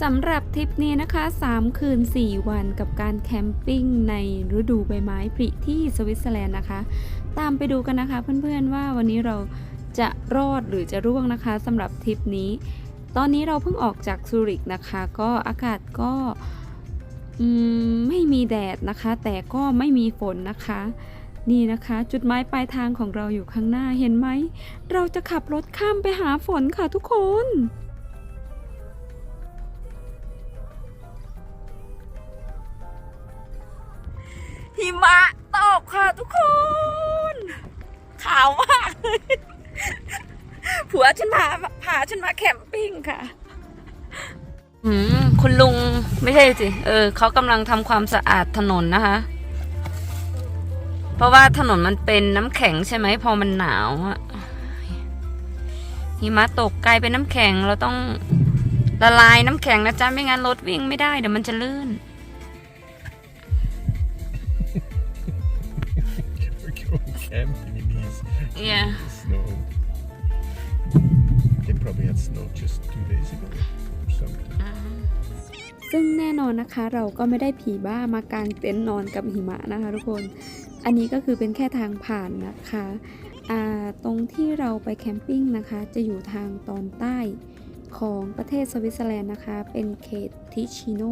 สำหรับทริปนี้นะคะ 3 คืน 4 วันกับการแคมปิ้งในฤดูใบไม้ผลิที่สวิตเซอร์แลนด์นะคะ ตามไปดูกันนะคะเพื่อนๆว่าวันนี้เราจะรอดหรือจะร่วงนะคะสำหรับทริปนี้ ตอนนี้เราเพิ่งออกจากซูริกนะคะ ก็อากาศก็ไม่มีแดดนะคะ แต่ก็ไม่มีฝนนะคะ นี่นะคะ จุดหมายปลายทางของเราอยู่ข้างหน้าเห็นไหม เราจะขับรถข้ามไปหาฝนค่ะทุกคน หิมะตกค่ะทุกคน ขาวมากเลยผัวฉันพาพาฉันมาแคมปิ้งค่ะ อืมคุณลุงไม่ใช่สิ เออเขากำลังทำความสะอาดถนนนะคะ เพราะว่าถนนมันเป็นน้ำแข็งใช่ไหมพอมันหนาวอะหิมะตกกลายเป็นน้ำแข็งเราต้องละลายน้ำแข็งนะจ๊ะไม่งั้นรถวิ่งไม่ได้เดี๋ยวมันจะลื่น camping in these yeah snow. They probably had snow just two days ago or something. ซึ่งแน่นอนนะคะเราก็ไม่ได้ผีบ้ามากางเต็นท์นอนกับหิมะนะคะทุกคน อันนี้ก็คือเป็นแค่ทางผ่านนะคะอ่าตรงที่เราไปแคมปิ้งนะคะ จะอยู่ทางตอนใต้ของประเทศสวิตเซอร์แลนด์นะคะ เป็นเขตทิชิโน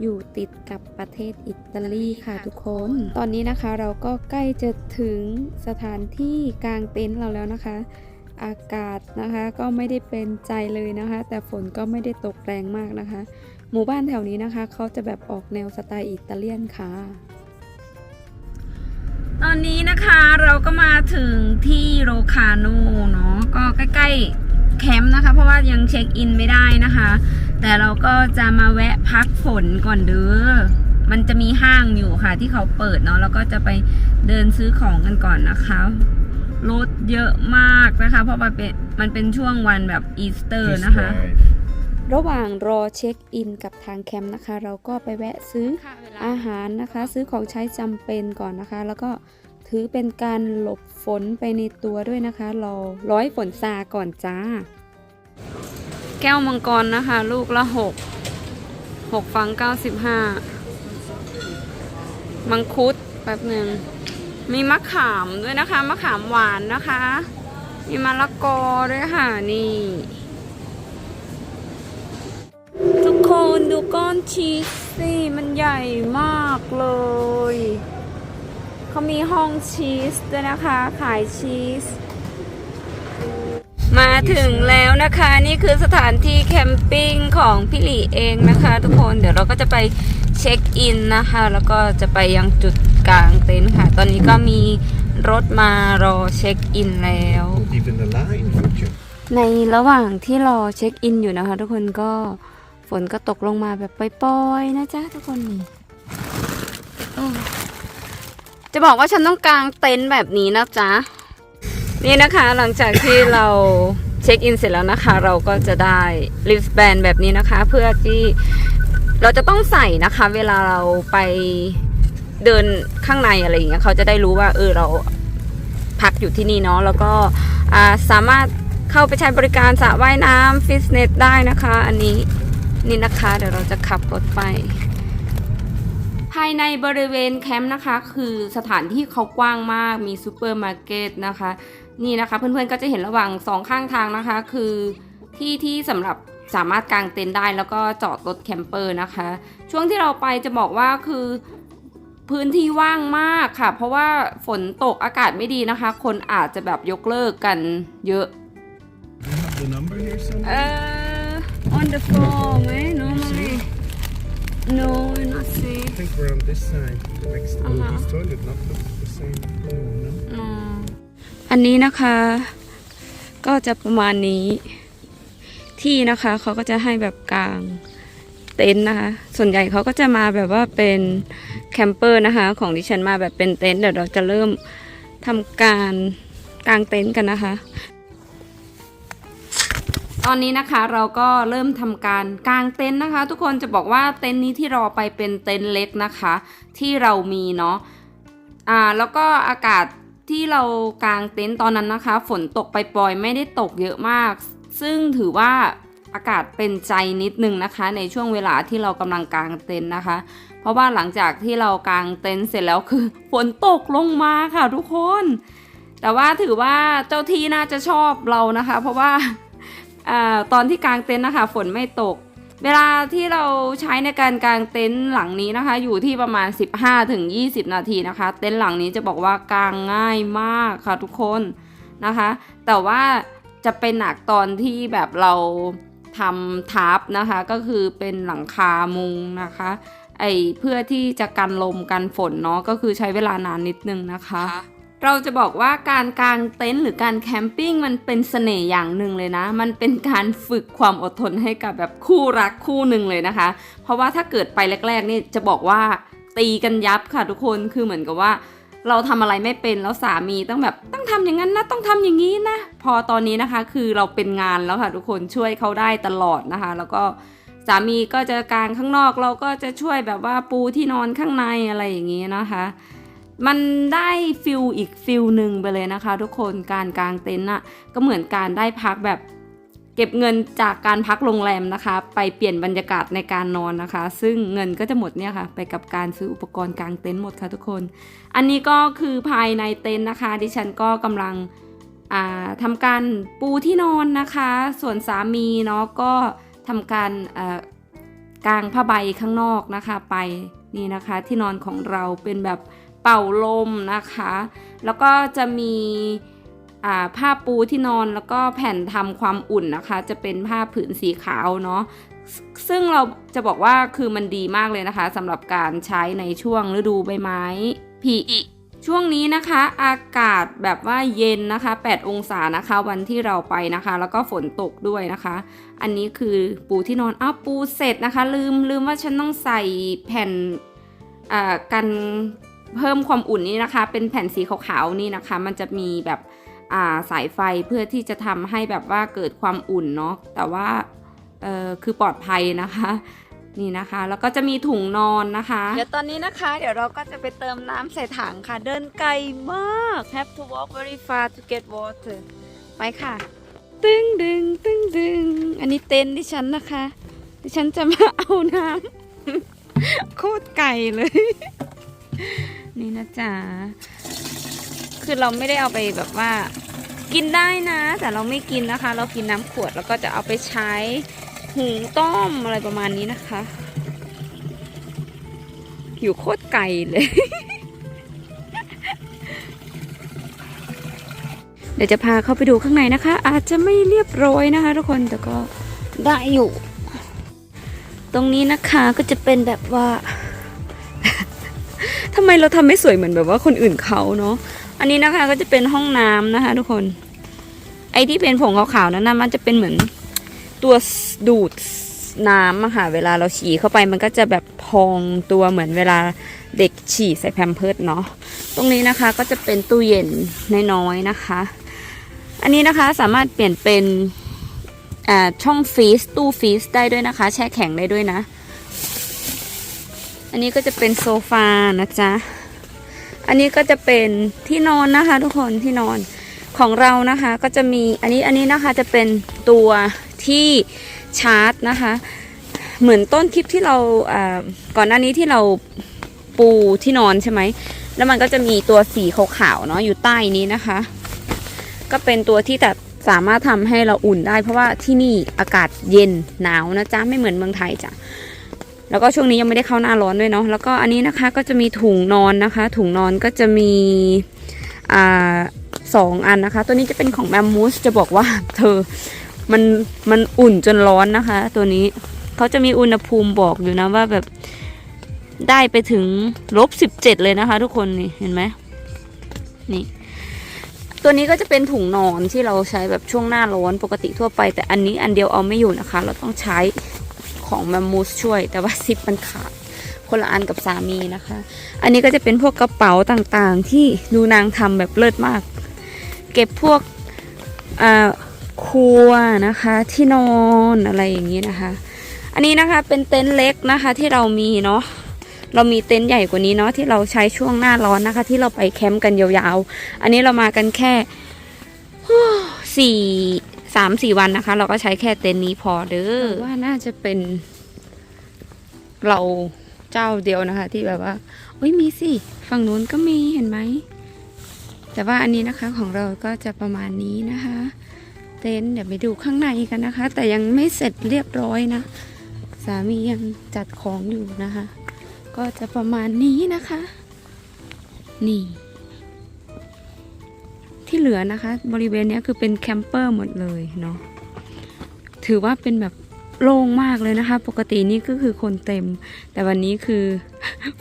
อยู่ติดกับประเทศอิตาลีค่ะทุกคน ตอนนี้นะคะเราก็ใกล้จะถึงสถานที่กางเต็นท์เราแล้วนะคะ อากาศนะคะก็ไม่ได้เป็นใจเลยนะคะ แต่ฝนก็ไม่ได้ตกแรงมากนะคะ หมู่บ้านแถวนี้นะคะเขาจะแบบออกแนวสไตล์อิตาเลียนค่ะตอนนี้นะคะเราก็มาถึงที่โรคาโนเนาะก็ใกล้ๆแคมป์นะคะ เพราะว่ายังเช็คอินไม่ได้นะคะ แต่เราก็จะมาแวะพักฝนก่อนเด้อ มันจะมีห้างอยู่ค่ะที่เขาเปิดเนาะแล้วก็จะไปเดินซื้อของกันก่อนนะคะรถเยอะมากนะคะ เพราะว่าเป็นมันเป็นช่วงวันแบบอีสเตอร์ Just นะคะ drive. ระหว่างรอเช็คอินกับทางแคมป์นะคะ เราก็ไปแวะซื้ออาหารนะคะ ซื้อของใช้จำเป็นก่อนนะคะ แล้วก็ถือเป็นการหลบฝนไปในตัวด้วยนะคะรอร้อยฝนซาก่อนจ้า แก้วมังกรนะคะ ลูกละหกหกฟังเก้าสิบห้ามังคุดแป๊บหนึ่งมีมะขามด้วยนะคะ มะขามหวานนะคะ มีมะละกอด้วยค่ะ นี่ ทุกคนดูก้อนชีสสิมันใหญ่มากเลย เขามีห้องชีสด้วยนะคะ ขายชีส มาถึงแล้วนะคะนี่คือสถานที่แคมปิ้งของพี่หลีเองนะคะ ทุกคนเดี๋ยวเราก็จะไปเช็คอินนะคะ แล้วก็จะไปยังจุดกลางเต็นท์ค่ะ ตอนนี้ก็มีรถมารอเช็คอินแล้ว Even a line, would you? ในระหว่างที่รอเช็คอินอยู่นะคะ ทุกคนก็ฝนก็ตกลงมาแบบปล่อยๆนะจ๊ะทุกคนนี่โอ้จะบอกว่าฉันต้องกางเต็นท์แบบนี้นะจ๊ะ นี่นะคะหลังจากที่เราเช็คอินเสร็จแล้วนะคะ เราก็จะได้ลิฟต์แบนแบบนี้นะคะ เพื่อที่เราจะต้องใส่นะคะ เวลาเราไปเดินข้างในอะไรอย่างเงี้ยเขาจะได้รู้ว่าเออเราพักอยู่ที่นี่เนาะแล้วก็าสามารถเข้าไปใช้บริการสระว่ายน้ำฟิตเนสได้นะคะ อันนี้นี่นะคะ เดี๋ยวเราจะขับรถไป ภายในบริเวณแคมป์นะคะ คือสถานที่เขากว้างมากมีซูเปอร์มาร์เก็ตนะคะ นี่นะคะเพื่อนๆก็จะเห็นระหว่างสองข้างทางนะคะ คือที่ที่สำหรับสามารถกางเต็นท์ได้แล้วก็จอดรถแคมเปอร์นะคะ ช่วงที่เราไปจะบอกว่าคือพื้นที่ว่างมากค่ะ เพราะว่าฝนตกอากาศไม่ดีนะคะ คนอาจจะแบบยกเลิกกันเยอะ Do you have the number here somewhere? เอ่อ on the floor ไหม normally no not see I think we're on this side, next to Uh-huh. this toilet, not the, the same room, no? อืม อันนี้นะคะ ก็จะประมาณนี้ ที่นะคะเขาก็จะให้แบบกลางเต็นท์นะคะ ส่วนใหญ่เขาก็จะมาแบบว่าเป็นแคมเปอร์นะคะ ของดิฉันมาแบบเป็นเต็นท์เดี๋ยวเราจะเริ่มทำการกางเต็นท์กันนะคะ ตอนนี้นะคะเราก็เริ่มทำการกางเต็นท์นะคะ ทุกคนจะบอกว่าเต็นท์นี้ที่รอไปเป็นเต็นท์เล็กนะคะ ที่เรามีเนาะอ่าแล้วก็อากาศ ที่เรากางเต็นท์ตอนนั้นนะคะ ฝนตกไปปล่อยไม่ได้ตกเยอะมาก ซึ่งถือว่าอากาศเป็นใจนิดนึงนะคะ ในช่วงเวลาที่เรากำลังกางเต็นท์นะคะ เพราะว่าหลังจากที่เรากางเต็นท์เสร็จแล้วคือฝนตกลงมาค่ะทุกคน แต่ว่าถือว่าเจ้าที่น่าจะชอบเรานะคะ เพราะว่าอาตอนที่กางเต็นท์นะคะ ฝนไม่ตก เวลาที่เราใช้ในการกางเต็นท์หลังนี้นะคะ อยู่ที่ประมาณ 15-20 นาทีนะคะ เต็นท์หลังนี้จะบอกว่ากางง่ายมากค่ะทุกคนนะคะ แต่ว่าจะเป็นหนักตอนที่แบบเราทำทับนะคะ ก็คือเป็นหลังคามุงนะคะไอเพื่อที่จะกันลมกันฝนเนาะก็คือใช้เวลานานนิดนึงนะคะ เราจะบอกว่าการกางเต็นท์หรือการแคมปิ้งมันเป็นเสน่ห์อย่างหนึ่งเลยนะ มันเป็นการฝึกความอดทนให้กับแบบคู่รักคู่หนึ่งเลยนะคะ เพราะว่าถ้าเกิดไปแรกๆนี่จะบอกว่าตีกันยับค่ะทุกคนคือเหมือนกับว่าเราทำอะไรไม่เป็นแล้วสามีต้องแบบต้องทำอย่างนั้นนะต้องทำอย่างนี้นะ พอตอนนี้นะคะคือเราเป็นงานแล้วค่ะทุกคนช่วยเขาได้ตลอดนะคะ แล้วก็สามีก็จะกางข้างนอกเราก็จะช่วยแบบว่าปูที่นอนข้างในอะไรอย่างนี้นะคะ มันได้ฟิลอีกฟิลหนึ่งไปเลยนะคะ ทุกคนการกางเต็นท์อะก็เหมือนการได้พักแบบเก็บเงินจากการพักโรงแรมนะคะ ไปเปลี่ยนบรรยากาศในการนอนนะคะ ซึ่งเงินก็จะหมดเนี่ยค่ะ ไปกับการซื้ออุปกรณ์กางเต็นท์หมดค่ะทุกคน อันนี้ก็คือภายในเต็นท์นะคะ ดิฉันก็กำลังอ่าทำการปูที่นอนนะคะ ส่วนสามีเนาะก็ทำการกางผ้าใบข้างนอกนะคะไปนี่นะคะที่นอนของเราเป็นแบบ เป่าลมนะคะ แล้วก็จะมีผ้าปูที่นอนแล้วก็แผ่นทำความอุ่นนะคะ จะเป็นผ้าผืนสีขาวเนาะซึ่งเราจะบอกว่าคือมันดีมากเลยนะคะสำหรับการใช้ในช่วงฤดูใบไม้ผลิช่วงนี้นะคะอากาศแบบว่าเย็นนะคะ 8 องศานะคะ วันที่เราไปนะคะ แล้วก็ฝนตกด้วยนะคะ อันนี้คือปูที่นอนอ้าวปูเสร็จนะคะ ลืมลืมว่าฉันต้องใส่แผ่นกัน เพิ่มความอุ่นนี่นะคะ เป็นแผ่นสีขาวๆนี่นะคะ มันจะมีแบบาสายไฟเพื่อที่จะทำให้แบบว่าเกิดความอุ่นเนาะแต่ว่าคือปลอดภัยนะคะนี่นะคะ แล้วก็จะมีถุงนอนนะคะ เดี๋ยวตอนนี้นะคะ เดี๋ยวเราก็จะไปเติมน้ำใส่ถังค่ะ เดินไกลมาก have to walk very far to get water ไปค่ะ ตึงดึงตึงดึง อันนี้เต็นท์ดิฉันนะคะดิฉันจะมาเอาน้ำโคตรไก่เลย นี่นะจ๊ะ คือเราไม่ได้เอาไปแบบว่า กินได้นะ แต่เราไม่กินนะคะ เรากินน้ำขวดแล้วก็จะเอาไปใช้หุงต้มอะไรประมาณนี้นะคะ อยู่โคตรไก่เลย เดี๋ยวจะพาเข้าไปดูข้างในนะคะ อาจจะไม่เรียบร้อยนะคะ ทุกคนแต่ก็ได้อยู่ ตรงนี้นะคะก็จะเป็นแบบว่า ทำไมเราทำไม่สวยเหมือนแบบว่าคนอื่นเขาเนาะอันนี้นะคะก็จะเป็นห้องน้ำนะคะ ทุกคน ไอ้ที่เป็นผงขาวๆนั้นนะมันจะเป็นเหมือนตัวดูดน้ำอะค่ะเวลาเราฉี่เข้าไปมันก็จะแบบพองตัวเหมือนเวลาเด็กฉี่ใส่แพมเพิร์ดเนาะตรงนี้นะคะก็จะเป็นตู้เย็นน้อยๆนะคะ อันนี้นะคะสามารถเปลี่ยนเป็นช่องฟรีซตู้ฟรีซได้ด้วยนะคะ แช่แข็งได้ด้วยนะ อันนี้ก็จะเป็นโซฟานะจ๊ะ อันนี้ก็จะเป็นที่นอนนะคะ ทุกคนที่นอนของเรานะคะก็จะมีอันนี้อันนี้นะคะจะเป็นตัวที่ชาร์จนะคะ เหมือนต้นคลิปที่เราอ่าก่อนหน้านี้ที่เราปูที่นอนใช่ไหมแล้วมันก็จะมีตัวสีขาวๆเนาะอยู่ใต้นี้นะคะ ก็เป็นตัวที่แบบสามารถทำให้เราอุ่นได้ เพราะว่าที่นี่อากาศเย็นหนาวนะจ๊ะไม่เหมือนเมืองไทยจ้ะ แล้วก็ช่วงนี้ยังไม่ได้เข้าหน้าร้อนด้วยเนาะแล้วก็อันนี้นะคะก็จะมีถุงนอนนะคะ ถุงนอนก็จะมีอ่าสองอันนะคะ ตัวนี้จะเป็นของแมมมูสจะบอกว่าเธอมันมันอุ่นจนร้อนนะคะ ตัวนี้เขาจะมีอุณหภูมิบอกอยู่นะว่าแบบได้ไปถึงลบสิบเจ็ดเลยนะคะ ทุกคนนี่เห็นไหมนี่ตัวนี้ก็จะเป็นถุงนอนที่เราใช้แบบช่วงหน้าร้อนปกติทั่วไป แต่อันนี้อันเดียวเอาไม่อยู่นะคะ เราต้องใช้ ของแมมมูสช่วย แต่ว่าซิปมันขาดคนละอันกับสามีนะคะ อันนี้ก็จะเป็นพวกกระเป๋าต่างๆ ที่ดูนางทำแบบเลิศมาก เก็บพวกอ่าครัวนะคะที่นอนอะไรอย่างนี้นะคะ อันนี้นะคะเป็นเต็นท์เล็กนะคะที่เรามีเนาะเรามีเต็นท์ใหญ่กว่านี้เนาะที่เราใช้ช่วงหน้าร้อนนะคะ ที่เราไปแคมป์กันยาวๆ อันนี้เรามากันแค่สี่ สามสี่วันนะคะ เราก็ใช้แค่เต็นท์นี้พอเด้อว่าน่าจะเป็น เราเจ้าเดียวนะคะ ที่แบบว่าอุ้ยมีสิฝั่งนู้นก็มีเห็นไหมแต่ว่าอันนี้นะคะของเราก็จะประมาณนี้นะคะ เต็นท์เดี๋ยวไปดูข้างในกันนะคะ แต่ยังไม่เสร็จเรียบร้อยนะสามียังจัดของอยู่นะคะ ก็จะประมาณนี้นะคะ นี่ ที่เหลือนะคะ บริเวณนี้คือเป็นแคมเปอร์หมดเลยเนาะถือว่าเป็นแบบโล่งมากเลยนะคะ ปกตินี่ก็คือคนเต็ม แต่วันนี้คือ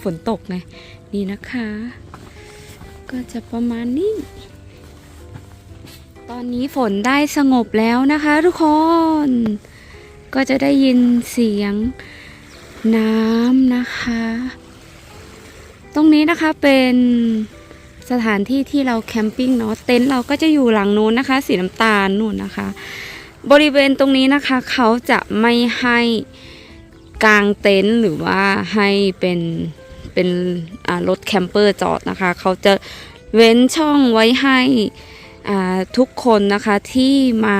ฝนตกไงนี่นะคะ ก็จะประมาณนี้ ตอนนี้ฝนได้สงบแล้วนะคะทุกคน ก็จะได้ยินเสียงน้ำนะคะ ตรงนี้นะคะเป็น สถานที่ที่เราแคมปิ้งเนาะเต็นท์เราก็จะอยู่หลังนู้นนะคะ สีน้ำตาลนู่นนะคะ บริเวณตรงนี้นะคะ เขาจะไม่ให้กางเต็นท์หรือว่าให้เป็นเป็นรถแคมเปอร์จอดนะคะ เขาจะเว้นช่องไว้ให้ทุกคนนะคะที่มา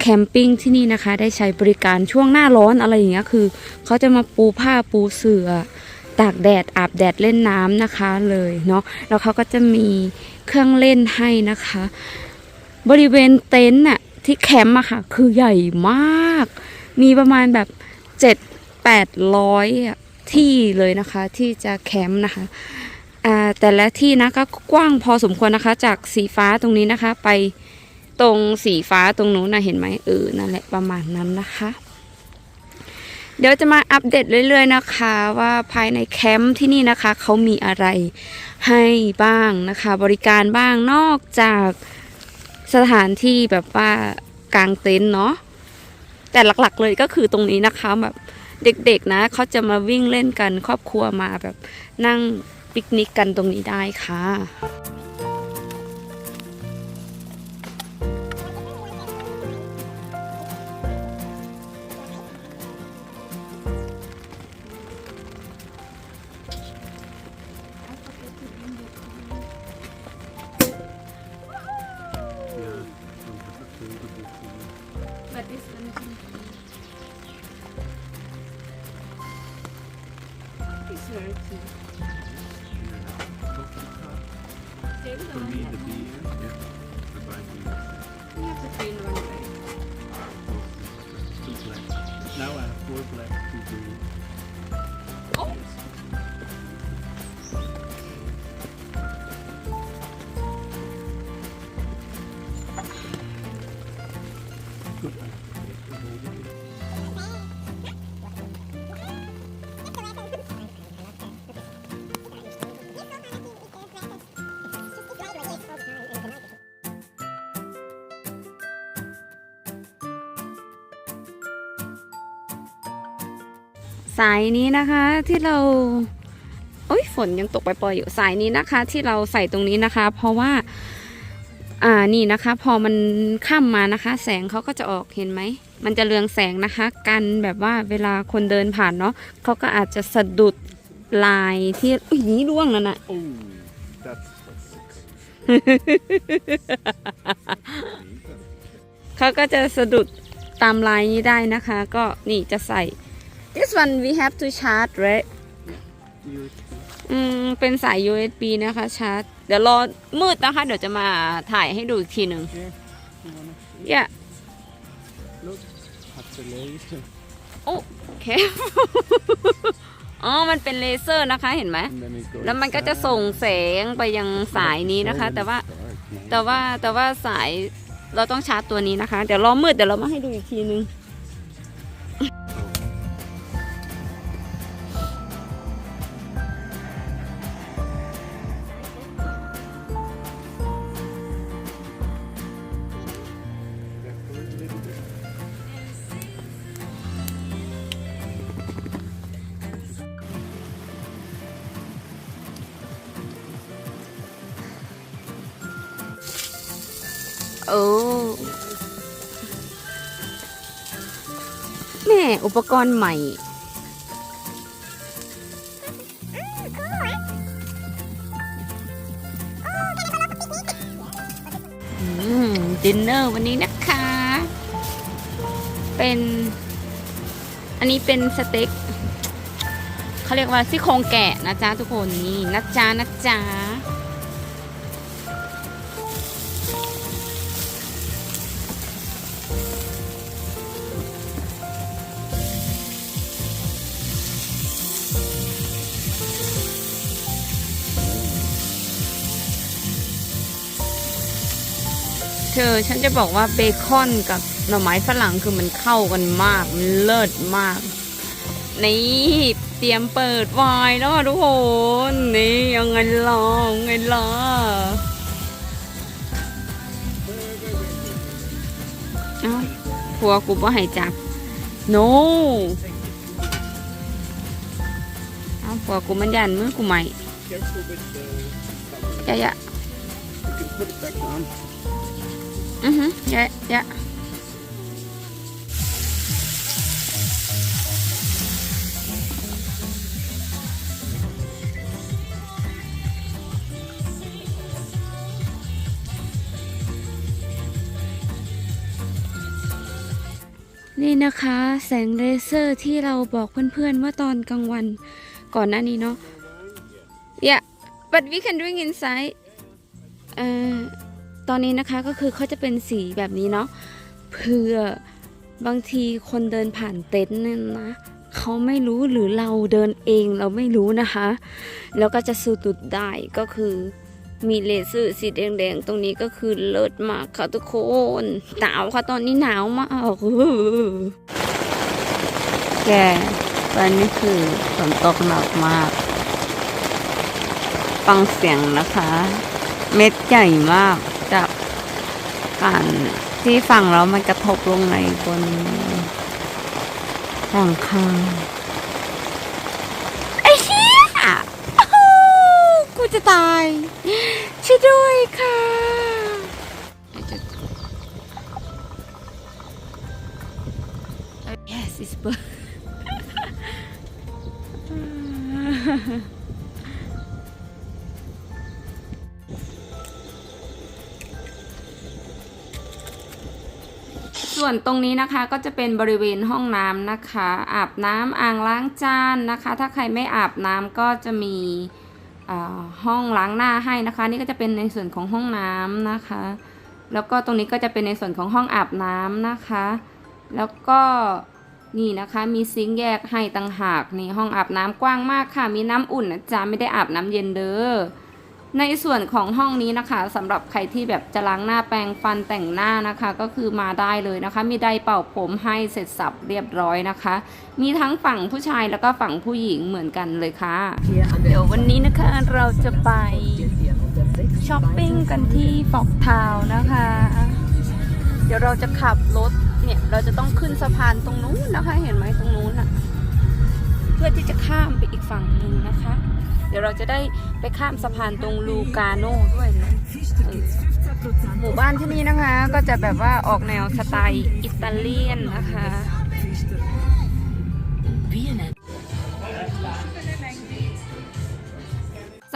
แคมปิ้งที่นี่นะคะ ได้ใช้บริการช่วงหน้าร้อนอะไรอย่างเงี้ยคือ เขาจะมาปูผ้าปูเสือ่อ ตากแดดอาบแดดเล่นน้ำนะคะเลยเนาะแล้วเขาก็จะมีเครื่องเล่นให้นะคะ บริเวณเต็นท์น่ะที่แคมป์อะค่ะ คือใหญ่มาก มีประมาณแบบเจ็ดแปดร้อยที่เลยนะคะที่จะแคมป์นะคะแต่ละที่นะก็กว้างพอสมควรนะคะ จากสีฟ้าตรงนี้นะคะ ไปตรงสีฟ้าตรงนู้นนะเห็นไหมเออนั่นแหละประมาณนั้นนะคะ เดี๋ยวจะมาอัปเดตเรื่อย ๆ นะคะ ว่าภายในแคมป์ที่นี่นะคะเขามีอะไรให้บ้างนะคะ บริการบ้างนอกจากสถานที่แบบว่ากางเต็นท์เนาะแต่หลักๆเลยก็คือตรงนี้นะคะแบบเด็กๆนะเขาจะมาวิ่งเล่นกันครอบครัวมาแบบนั่งปิกนิกกันตรงนี้ได้ค่ะ is very cute. For me, the beer. Yeah. The black beer. We have to green one, right? Two black. Now I have four black, two green. สายนี้นะคะที่เราโอ้ยฝนยังตกไปปล่อยๆอยู่สายนี้นะคะ ที่เราใส่ตรงนี้นะคะ เพราะว่าอ่านี่นะคะ พอมันค่ำมานะคะ แสงเขาก็จะออกเห็นไหมมันจะเรืองแสงนะคะ กันแบบว่าเวลาคนเดินผ่านเนาะเขาก็อาจจะสะดุดลายที่อุ้ยนี้ร่วงแล้วนะ Oh, that's that's sick. เขาก็จะสะดุดตามลายนี้ได้นะคะ ก็นี่จะใส่ this one we have to charge right USB. อืมเป็นสาย USB นะคะชาร์จ เดี๋ยวรอมืดนะคะ เดี๋ยวจะมาถ่ายให้ดูอีกทีหนึ่ง Here, you wanna see? อย่า Look, that's the laser. โอเคอ๋อ มันเป็นเลเซอร์นะคะ เห็นไหม And then it goes แล้วมันก็จะส่งแสงไปยังสายนี้นะคะ แต่ว่า แต่ว่า แต่ว่าสาย เราต้องชาร์จตัวนี้นะคะ เดี๋ยวรอมืด เดี๋ยวเรามาให้ดูอีกทีหนึ่ง กรณ์ใหม่อืมดินเนอร์วันนี้นะคะ เป็น อันนี้เป็นสเต็กเขาเรียกว่าซี่โครงแกะนะจ๊ะทุกคนนี่นะจ๊ะนะจ๊ะ ธอ ฉันจะบอกว่าเบคอนกับหน่อไม้ฝรั่งคือมันเข้ากันมาก มันเลิศมาก นี่เตรียมเปิดไวน์แล้วอะทุกคน นี่ยังไงล่ะยังไงล่ะอ้าผัวกูบ่ให้จับ no เอ้าผัวกูมันยันมือกูใหม่ยะยะ You can put it back on. อือฮึยะยะนี่นะคะ แสงเลเซอร์ที่เราบอกเพื่อนๆว่าตอนกลางวัน ก่อนหน้านี้เนาะ yeah but we can drink inside เอ่อ ตอนนี้นะคะก็คือเขาจะเป็นสีแบบนี้เนาะเพื่อบางทีคนเดินผ่านเต็นท์นั่นนะเขาไม่รู้หรือเราเดินเองเราไม่รู้นะคะ แล้วก็จะสูตุดได้ก็คือมีเลเซอร์สีแดงๆ ตรงนี้ก็คือเลิศมากค่ะทุกคนหนาวค่ะตอนนี้หนาวมากแกตอนนี้คือฝนตกหนักมาก ฟังเสียงนะคะ เม็ดใหญ่มาก กการที่ฝั่งเรามันกระทบลงในบนหลังคาไอ้เหี้ยอ้าวกูจะตายช่วยด้วยค่ะ วนตรงนี้นะคะก็จะเป็นบริเวณห้องน้ำนะคะ อาบน้ำอ่างล้างจานนะคะ ถ้าใครไม่อาบน้ำก็จะมีห้องล้างหน้าให้นะคะ นี่ก็จะเป็นในส่วนของห้องน้ำนะคะ แล้วก็ตรงนี้ก็จะเป็นในส่วนของห้องอาบน้ำนะคะ แล้วก็นี่นะคะมีซิงค์แยกให้ต่างหากนี่ห้องอาบน้ำกว้างมากค่ะ มีน้ำอุ่นนะจ๊ะไม่ได้อาบน้ำเย็นเด้อ ในส่วนของห้องนี้นะคะสำหรับใครที่แบบจะล้างหน้าแปรงฟันแต่งหน้านะคะ ก็คือมาได้เลยนะคะ มีไดเป่าผมให้เสร็จสับเรียบร้อยนะคะ มีทั้งฝั่งผู้ชายแล้วก็ฝั่งผู้หญิงเหมือนกันเลยค่ะเดี๋ยววันนี้นะคะเราจะไปช้อปปิ้งกันที่ฟอกทาวน์นะคะ เดี๋ยวเราจะขับรถเนี่ยเราจะต้องขึ้นสะพานตรงนู้นนะคะ เห็นไหมตรงนู้นอะเพื่อที่จะข้ามไปอีกฝั่งหนึ่งนะคะ เดี๋ยวเราจะได้ไปข้ามสะพานตรงลูกาโน่ด้วยนะเออหมู่บ้านที่นี่นะคะ ก็จะแบบว่าออกแนวสไตล์อิตาเลียนนะคะ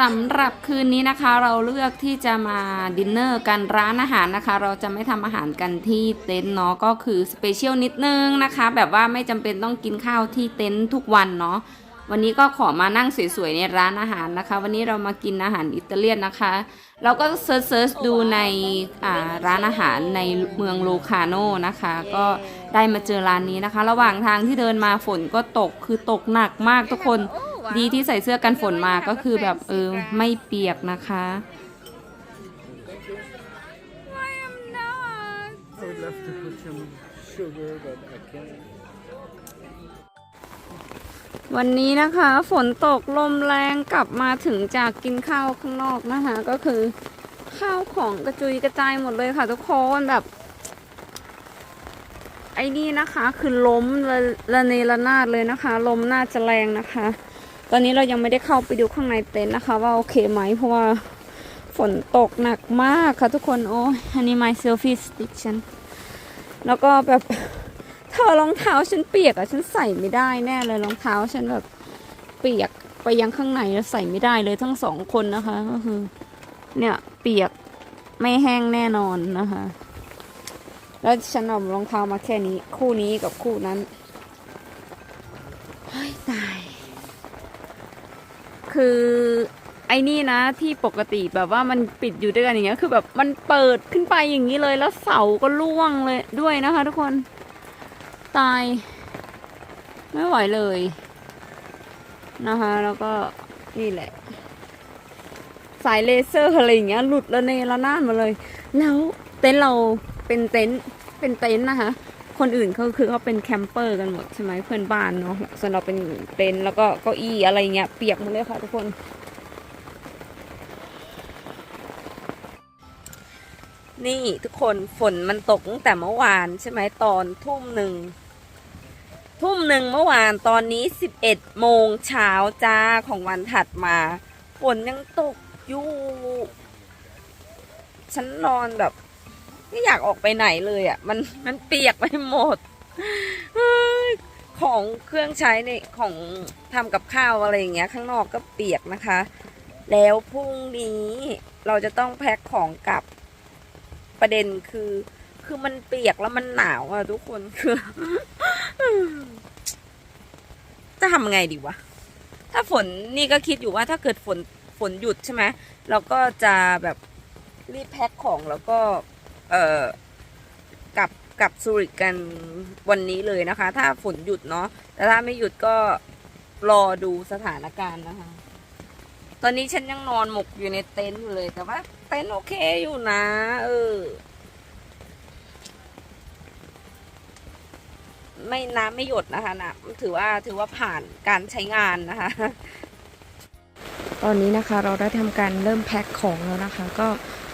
สำหรับคืนนี้นะคะเราเลือกที่จะมาดินเนอร์กันร้านอาหารนะคะ เราจะไม่ทำอาหารกันที่เต็นท์เนาะก็คือสเปเชียลนิดนึงนะคะ แบบว่าไม่จำเป็นต้องกินข้าวที่เต็นท์ทุกวันเนาะ วันนี้ก็ขอมานั่งสวยๆในร้านอาหารนะคะ วันนี้เรามากินอาหารอิตาเลียนนะคะ เราก็เซิร์ชๆดูในอ่าร้านอาหารในเมืองโลคาโนนะคะ ก็ได้มาเจอร้านนี้นะคะ ระหว่างทางที่เดินมาฝนก็ตกคือตกหนักมากทุกคนดีที่ใส่เสื้อกันฝนมาก็คือแบบเออไม่เปียกนะคะ I would love to put some sugar, but วันนี้นะคะฝนตกลมแรงกลับมาถึงจากกินข้าวข้างนอกนะคะ ก็คือข้าวของกระจุยกระจายหมดเลยค่ะทุกคนแบบ ไอ้นี่นะคะคือล้มระระเนระนาดเลยนะคะลมน่าจะแรงนะคะ ตอนนี้เรายังไม่ได้เข้าไปดูข้างในเต็นท์นะคะ ว่าโอเคไหมเพราะว่าฝนตกหนักมากค่ะทุกคนโอ้ยอันนี้ my selfie stick ฉันแล้วก็แบบ เธอรองเท้าฉันเปียกอะฉันใส่ไม่ได้แน่เลยรองเท้าฉันแบบเปียกไปยังข้างในแล้วใส่ไม่ได้เลยทั้งสองคนนะคะก็คือ เนี่ยเปียกไม่แห้งแน่นอนนะคะ แล้วฉันเอารองเท้ามาแค่นี้ คู่นี้กับคู่นั้นเฮ้ยตาย คือไอ้นี่นะที่ปกติแบบว่ามันปิดอยู่ด้วยกันอย่างเงี้ย คือแบบมันเปิดขึ้นไปอย่างนี้เลยแล้วเสาก็ล่วงเลยด้วยนะคะทุกคน ตาย ไม่ไหวเลย นะคะ แล้วก็นี่แหละ สายเลเซอร์อะไรอย่างเงี้ย หลุดระเนระนาดมาเลย แล้วเต็นท์เราเป็นเต็นท์เป็นเต็นท์นะคะ คนอื่นเขาคือเขาเป็นแคมเปอร์กันหมดใช่ไหมเพื่อนบ้านเนาะส่วนเราเป็นเต็นท์แล้วก็เก้าอี้อะไรเงี้ยเปียกหมดเลยค่ะทุกคนนี่ทุกคนฝนมันตกตั้งแต่เมื่อวานใช่ไหมตอนทุ่มหนึ่ง ทุ่มหนึ่งเมื่อวานตอนนี้สิบเอ็ดโมงเช้าจ้าของวันถัดมาฝนยังตกอยู่ ฉันนอนแบบไม่อยากออกไปไหนเลยอะ่ะ มันมันเปียกไปหมด ของเครื่องใช้ในของทำกับข้าวอะไรอย่างเงี้ย ข้างนอกก็เปียกนะคะ แล้วพรุ่งนี้เราจะต้องแพ็คของกลับประเด็นคือ คือมันเปียกแล้วมันหนาวอะทุกคนคือ จะทำไงดีวะ ถ้าฝนนี่ก็คิดอยู่ว่าถ้าเกิดฝนฝนหยุดใช่ไหมเราก็จะแบบรีบแพ็คของแล้วก็ เอ่อกลับกลับซูริกกันวันนี้เลยนะคะ ถ้าฝนหยุดเนาะแต่ถ้าไม่หยุดก็รอดูสถานการณ์นะคะ ตอนนี้ฉันยังนอนหมกอยู่ในเต็นท์อยู่เลยแต่ว่าเต็นท์โอเคอยู่นะ เออ ไม่น้ำไม่หยดนะคะนะถือว่าถือว่าผ่านการใช้งานนะคะ ตอนนี้นะคะเราได้ทำการเริ่มแพ็คของแล้วนะคะ ก็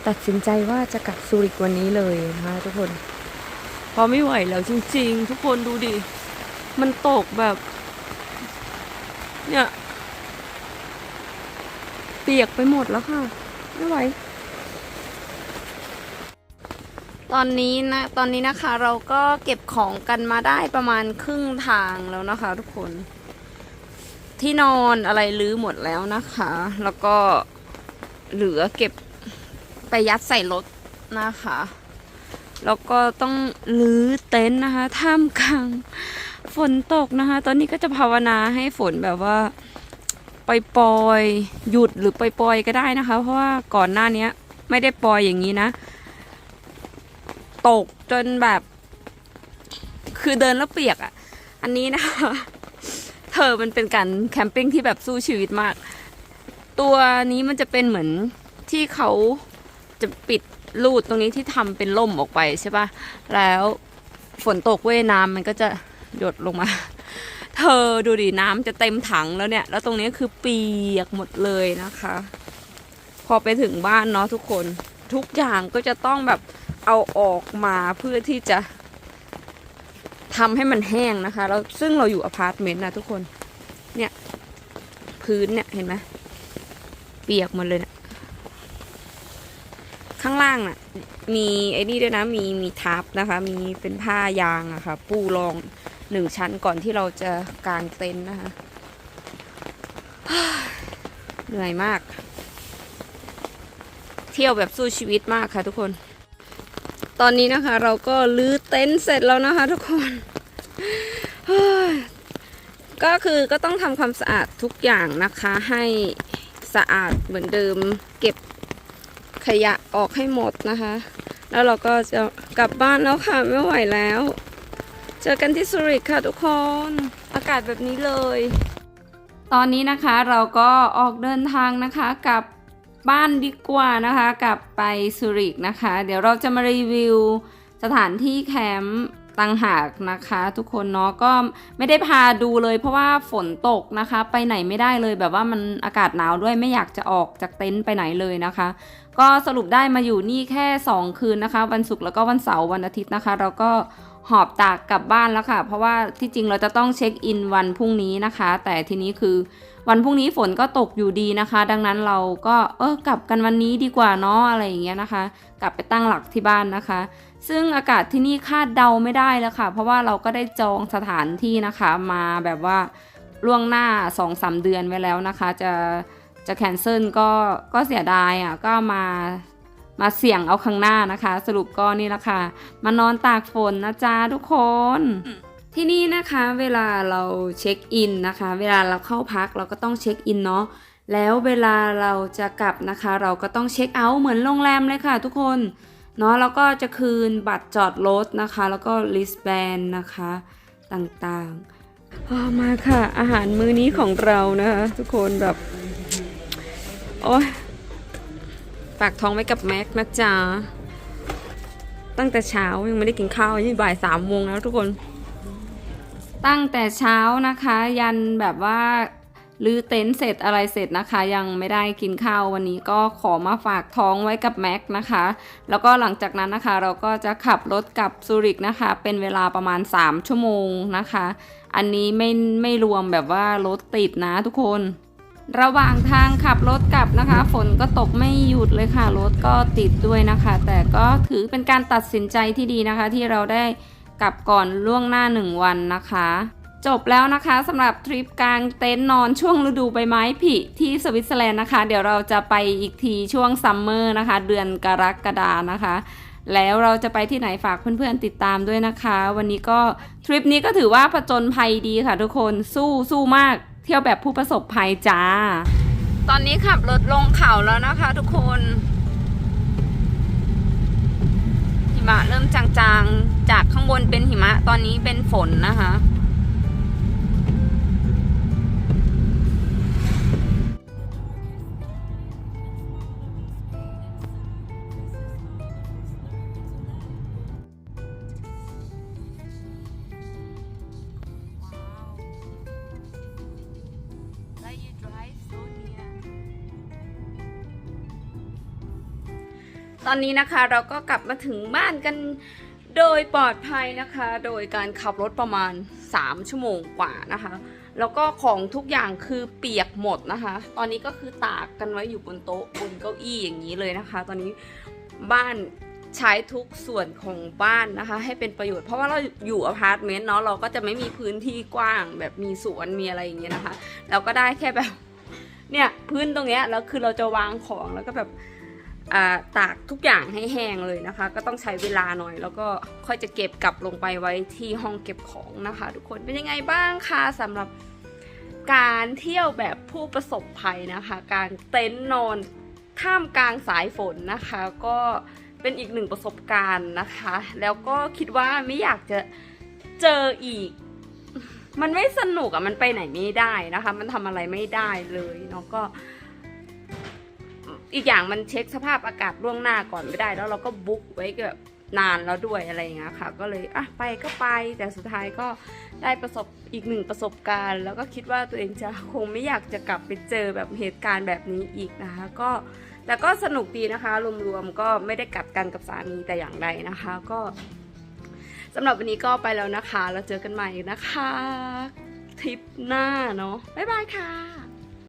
ตัดสินใจว่าจะกลับซูริกวันนี้เลยนะคะทุกคน พอไม่ไหวแล้วจริง ๆ ทุกคนดูดิ มันตกแบบ เนี่ย เปียกไปหมดแล้วค่ะ ไม่ไหว ตอนนี้นะตอนนี้นะคะเราก็เก็บของกันมาได้ประมาณครึ่งทางแล้วนะคะทุกคน ที่นอนอะไรลื้อหมดแล้วนะคะ แล้วก็เหลือเก็บไปยัดใส่รถนะคะ แล้วก็ต้องลื้อเต็นท์นะคะท่ามกลางฝนตกนะคะ ตอนนี้ก็จะภาวนาให้ฝนแบบว่าปล่อยหยุดหรือปล่อยก็ได้นะคะ เพราะว่าก่อนหน้านี้ไม่ได้ปล่อยอย่างนี้นะ ตกจนแบบ คือเดินแล้วเปียกอะ่ะ อันนี้นะคะ เธอมันเป็นการแคมปิ้งที่แบบสู้ชีวิตมาก ตัวนี้มันจะเป็นเหมือนที่เขาจะปิดรูดตรงนี้ที่ทำเป็นล่มออกไปใช่ปะแล้วฝนตกเว้ยน้ำมันก็จะหยดลงมา เธอดูดิน้ำจะเต็มถังแล้วเนี่ย แล้วตรงนี้คือเปียกหมดเลยนะคะ พอไปถึงบ้านเนาะทุกคนทุกอย่างก็จะต้องแบบ เอาออกมาเพื่อที่จะทำให้มันแห้งนะคะแล้วซึ่งเราอยู่อพาร์ตเมนต์นะทุกคน เนี่ยพื้นเนี่ยเห็นไหมเปียกหมดเลยเนะข้างล่างน่ะมีไอ้นี่ด้วยนะมีมีทับนะคะ มีเป็นผ้ายางอะค่ะ ปูรองหนึ่งชั้นก่อนที่เราจะกางเต็นท์นะคะเหนื่อยมาก เที่ยวแบบสู้ชีวิตมากค่ะทุกคน ตอนนี้นะคะเราก็ลื้อเต็นท์เสร็จแล้วนะคะทุกคนก็คือก็ต้องทำความสะอาดทุกอย่างนะคะ ให้สะอาดเหมือนเดิม เก็บขยะออกให้หมดนะคะ แล้วเราก็จะกลับบ้านแล้วค่ะไม่ไหวแล้ว เจอกันที่สุริค่ะทุกคน อากาศแบบนี้เลย ตอนนี้นะคะเราก็ออกเดินทางนะคะกับ บ้านดีกว่านะคะ กลับไปสุริกนะคะ เดี๋ยวเราจะมารีวิวสถานที่แคมป์ตังหากนะคะ ทุกคนเนาะก็ไม่ได้พาดูเลย เพราะว่าฝนตกนะคะ ไปไหนไม่ได้เลยแบบว่ามันอากาศหนาวด้วยไม่อยากจะออกจากเต็นท์ไปไหนเลยนะคะ ก็สรุปได้มาอยู่นี่แค่ 2 คืนนะคะ วันศุกร์แล้วก็วันเสาร์วันอาทิตย์นะคะ เราก็หอบตากกลับบ้านแล้วค่ะ เพราะว่าที่จริงเราจะต้องเช็คอินวันพรุ่งนี้นะคะ แต่ทีนี้คือ วันพรุ่งนี้ฝนก็ตกอยู่ดีนะคะ ดังนั้นเราก็เออกลับกันวันนี้ดีกว่าเนาะอะไรอย่างเงี้ยนะคะ กลับไปตั้งหลักที่บ้านนะคะ ซึ่งอากาศที่นี่คาดเดาไม่ได้แล้วค่ะ เพราะว่าเราก็ได้จองสถานที่นะคะมาแบบว่าล่วงหน้า 2-3 เดือนไว้แล้วนะคะ จะจะแคนเซิลก็ก็เสียดายอะก็มามาเสี่ยงเอาข้างหน้านะคะ สรุปก็นี่แหละค่ะ มานอนตากฝนนะจ๊ะทุกคน ที่นี่นะคะเวลาเราเช็คอินนะคะ เวลาเราเข้าพักเราก็ต้องเช็คอินเนาะแล้วเวลาเราจะกลับนะคะ เราก็ต้องเช็คเอาท์เหมือนโรงแรมเลยค่ะทุกคนเนาะแล้วก็จะคืนบัตรจอดรถนะคะ แล้วก็ลิสแบนนะคะต่างๆพอมาค่ะ อาหารมื้อนี้ของเรานะคะทุกคนแบบโอ้ยฝากท้องไว้กับแม็กนะจ๊ะตั้งแต่เช้ายังไม่ได้กินข้าวนี่บ่ายสามโมงแล้วทุกคน ตั้งแต่เช้านะคะ ยันแบบว่าลือเต็นท์เสร็จอะไรเสร็จนะคะ ยังไม่ได้กินข้าววันนี้ก็ขอมาฝากท้องไว้กับแม็กนะคะ แล้วก็หลังจากนั้นนะคะ เราก็จะขับรถกลับซูริกนะคะ เป็นเวลาประมาณ 3 ชั่วโมงนะคะ อันนี้ไม่ไม่รวมแบบว่ารถติดนะทุกคน ระหว่างทางขับรถกลับนะคะ ฝนก็ตกไม่หยุดเลยค่ะรถก็ติดด้วยนะคะ แต่ก็ถือเป็นการตัดสินใจที่ดีนะคะที่เราได้ กลับก่อนล่วงหน้า 1 วันนะคะ จบแล้วนะคะสำหรับทริปกลางเต็นท์นอนช่วงฤดูใบไม้ผลิที่สวิตเซอร์แลนด์นะคะ เดี๋ยวเราจะไปอีกทีช่วงซัมเมอร์นะคะ เดือนกรกฎานะคะ แล้วเราจะไปที่ไหนฝากเพื่อนๆติดตามด้วยนะคะ วันนี้ก็ทริปนี้ก็ถือว่าผจญภัยดีค่ะทุกคนสู้สู้มาก เที่ยวแบบผู้ประสบภัยจ้า ตอนนี้ขับรถลงเขาแล้วนะคะ ทุกคน บะเริ่มจางๆ จากข้างบนเป็นหิมะตอนนี้เป็นฝนนะคะ ตอนนี้นะคะเราก็กลับมาถึงบ้านกันโดยปลอดภัยนะคะ โดยการขับรถประมาณ 3 ชั่วโมงกว่านะคะ แล้วก็ของทุกอย่างคือเปียกหมดนะคะ ตอนนี้ก็คือตากกันไว้อยู่บนโต๊ะบนเก้าอี้อย่างนี้เลยนะคะ ตอนนี้บ้านใช้ทุกส่วนของบ้านนะคะ ให้เป็นประโยชน์เพราะว่าเราอยู่อพาร์ตเมนต์เนาะเราก็จะไม่มีพื้นที่กว้าง แบบมีสวนมีอะไรอย่างเงี้ยนะคะ เราก็ได้แค่แบบเนี่ยพื้นตรงเนี้ยแล้วคือเราจะวางของแล้วก็แบบ ตากทุกอย่างให้แห้งเลยนะคะ ก็ต้องใช้เวลาหน่อย แล้วก็ค่อยจะเก็บกลับลงไปไว้ที่ห้องเก็บของนะคะ ทุกคนเป็นยังไงบ้างคะสำหรับการเที่ยวแบบผู้ประสบภัยนะคะ การเต็นท์นอนท่ามกลางสายฝนนะคะ ก็เป็นอีกหนึ่งประสบการณ์นะคะ แล้วก็คิดว่าไม่อยากจะเจออีก มันไม่สนุกอะมันไปไหนไม่ได้นะคะ มันทำอะไรไม่ได้เลยเนาะก็ อีกอย่างมันเช็คสภาพอากาศล่วงหน้าก่อนไม่ได้ แล้วเราก็บุ๊กไว้แบบนานแล้วด้วยอะไรอย่างเงี้ยค่ะ ก็เลยอะไปก็ไป แต่สุดท้ายก็ได้ประสบอีกหนึ่งประสบการณ์ แล้วก็คิดว่าตัวเองจะคงไม่อยากจะกลับไปเจอแบบเหตุการณ์แบบนี้อีกนะคะ ก็แต่ก็สนุกดีนะคะ รวมๆก็ไม่ได้กัดกันกับสามีแต่อย่างใดนะคะ ก็สำหรับวันนี้ก็ไปแล้วนะคะแล้วเจอกันใหม่นะคะทริปหน้าเนาะบ๊ายบายค่ะ